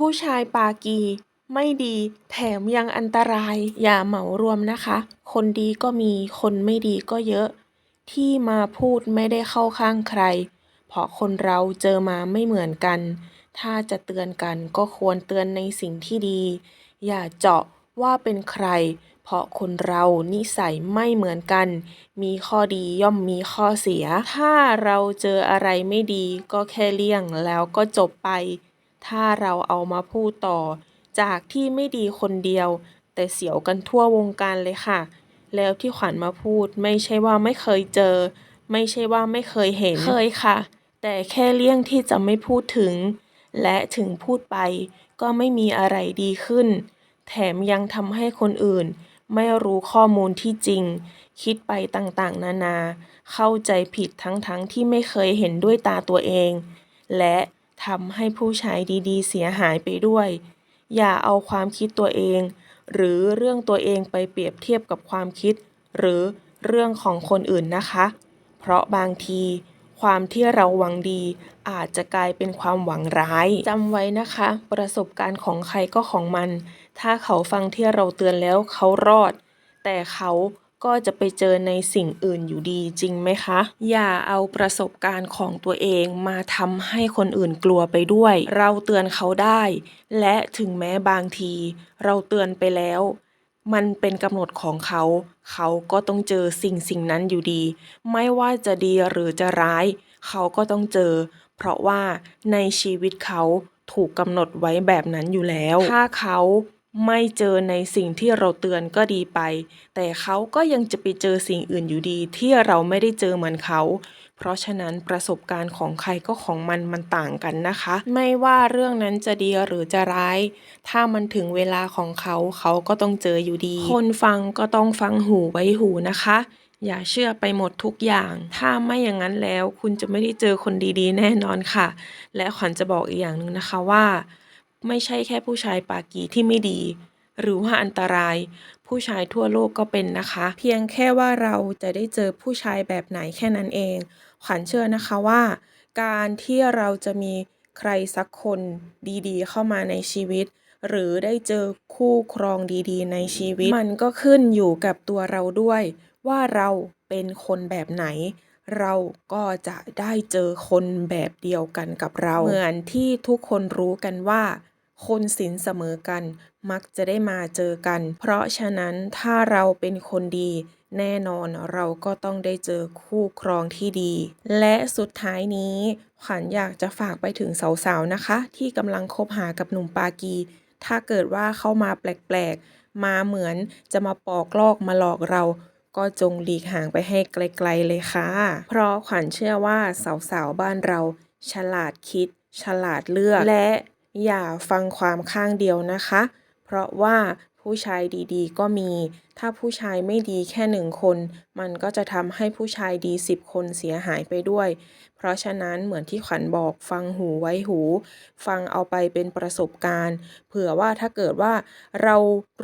ผู้ชายปากีไม่ดีแถมยังอันตราย อย่าเหมารวมนะคะ คนดีก็มีคนไม่ดีก็เยอะ ที่มาพูดไม่ได้เข้าข้างใคร เพราะคนเราเจอมาไม่เหมือนกัน ถ้าจะเตือนกันก็ควรเตือนในสิ่งที่ดี อย่าเจาะว่าเป็นใคร เพราะคนเรานิสัยไม่เหมือนกัน มีข้อดีย่อมมีข้อเสีย ถ้าเราเจออะไรไม่ดีก็แค่เลี่ยงแล้วก็จบไป ถ้าเราเอามาพูดต่อ จากที่ไม่ดีคนเดียว แต่เสียวกันทั่ววงการเลยค่ะ แล้วที่ขวัญมาพูดไม่ใช่ว่าไม่เคยเจอ ไม่ใช่ว่าไม่เคยเห็น เคยค่ะ แต่แค่เลี่ยงที่จะไม่พูดถึง และถึงพูดไป ก็ไม่มีอะไรดีขึ้น แถมยังทำให้คนอื่น ไม่รู้ข้อมูลที่จริง คิดไปต่างๆ นานา เข้าใจผิดทั้งๆทที่ไม่เคยเห็นด้วยตาตัวเอง และ ทำให้ผู้ชายดีๆ เสียหายไปด้วย อย่าเอาความคิดตัวเอง หรือเรื่องตัวเองไปเปรียบเทียบกับความคิด หรือเรื่องของคนอื่นนะคะ เพราะบางที ความที่เราหวังดีอาจจะกลายเป็นความหวังร้ายจำไว้นะคะ ประสบการณ์ของใครก็ของมัน ถ้าเขาฟังที่เราเตือนแล้วเขารอด แต่เขา ก็จะไปเจอในสิ่งอื่นอยู่ดีจริงไหมคะ อย่าเอาประสบการณ์ของตัวเองมาทำให้คนอื่นกลัวไปด้วย เราเตือนเขาได้ และถึงแม้บางที เราเตือนไปแล้ว มันเป็นกำหนดของเขา เขาก็ต้องเจอสิ่งสิ่งนั้นอยู่ดี ไม่ว่าจะดีหรือจะร้าย เขาก็ต้องเจอ เพราะว่าในชีวิตเขาถูกกำหนดไว้แบบนั้นอยู่แล้ว ถ้าเขา ไม่เจอในสิ่งที่เราเตือนก็ดีไป แต่เขาก็ยังจะไปเจอสิ่งอื่นอยู่ดีที่เราไม่ได้เจอเหมือนเขา เพราะฉะนั้นประสบการณ์ของใครก็ของมันมันต่างกันนะคะ ไม่ว่าเรื่องนั้นจะดีหรือจะร้าย ถ้ามันถึงเวลาของเขาเขาก็ต้องเจออยู่ดี คนฟังก็ต้องฟังหูไว้หูนะคะ อย่าเชื่อไปหมดทุกอย่าง ถ้าไม่อย่างนั้นแล้วคุณจะไม่ได้เจอคนดีๆ แน่นอนค่ะ และขวัญจะบอกอีกอย่างหนึ่งนะคะว่า ไม่ใช่แค่ผู้ชายปากีที่ไม่ดี หรือว่าอันตราย ผู้ชายทั่วโลกก็เป็นนะคะ เพียงแค่ว่าเราจะได้เจอผู้ชายแบบไหนแค่นั้นเอง ขวัญเชื่อนะคะว่า การที่เราจะมีใครสักคนดีๆ เข้ามาในชีวิต หรือได้เจอคู่ครองดีๆ ในชีวิต มันก็ขึ้นอยู่กับตัวเราด้วย ว่าเราเป็นคนแบบไหน เราก็จะได้เจอคนแบบเดียวกันกับเรา เหมือนที่ทุกคนรู้กันว่า คนศีลเสมอกัน มักจะได้มาเจอกัน เพราะฉะนั้นถ้าเราเป็นคนดี แน่นอนเราก็ต้องได้เจอคู่ครองที่ดี และสุดท้ายนี้ขวัญอยากจะฝากไปถึงสาวๆนะคะ ที่กำลังคบหากับหนุ่มปากี ถ้าเกิดว่าเข้ามาแปลกๆ มาเหมือนจะมาปอกลอกมาหลอกเราก็จงหลีกห่างไปให้ไกลๆเลยค่ะ เพราะขวัญเชื่อว่าสาวๆ บ้านเรา ฉลาดคิด ฉลาดเลือก และ อย่าฟังความข้างเดียวนะคะ เพราะว่าผู้ชายดีๆ ก็มี ถ้าผู้ชายไม่ดีแค่หนึ่งคน มันก็จะทำให้ผู้ชายดีสิบคนเสียหายไปด้วย เพราะฉะนั้นเหมือนที่ขวัญบอกฟังหูไว้หู ฟังเอาไปเป็นประสบการณ์ เผื่อว่าถ้าเกิดว่าเรา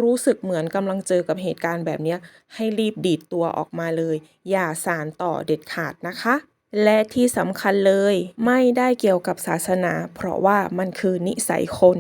รู้สึกเหมือนกำลังเจอกับเหตุการณ์แบบนี้ให้รีบดีดตัวออกมาเลย อย่าสารต่อเด็ดขาดนะคะ และที่สำคัญเลยไม่ได้เกี่ยวกับศาสนา เพราะว่ามันคือนิสัยคน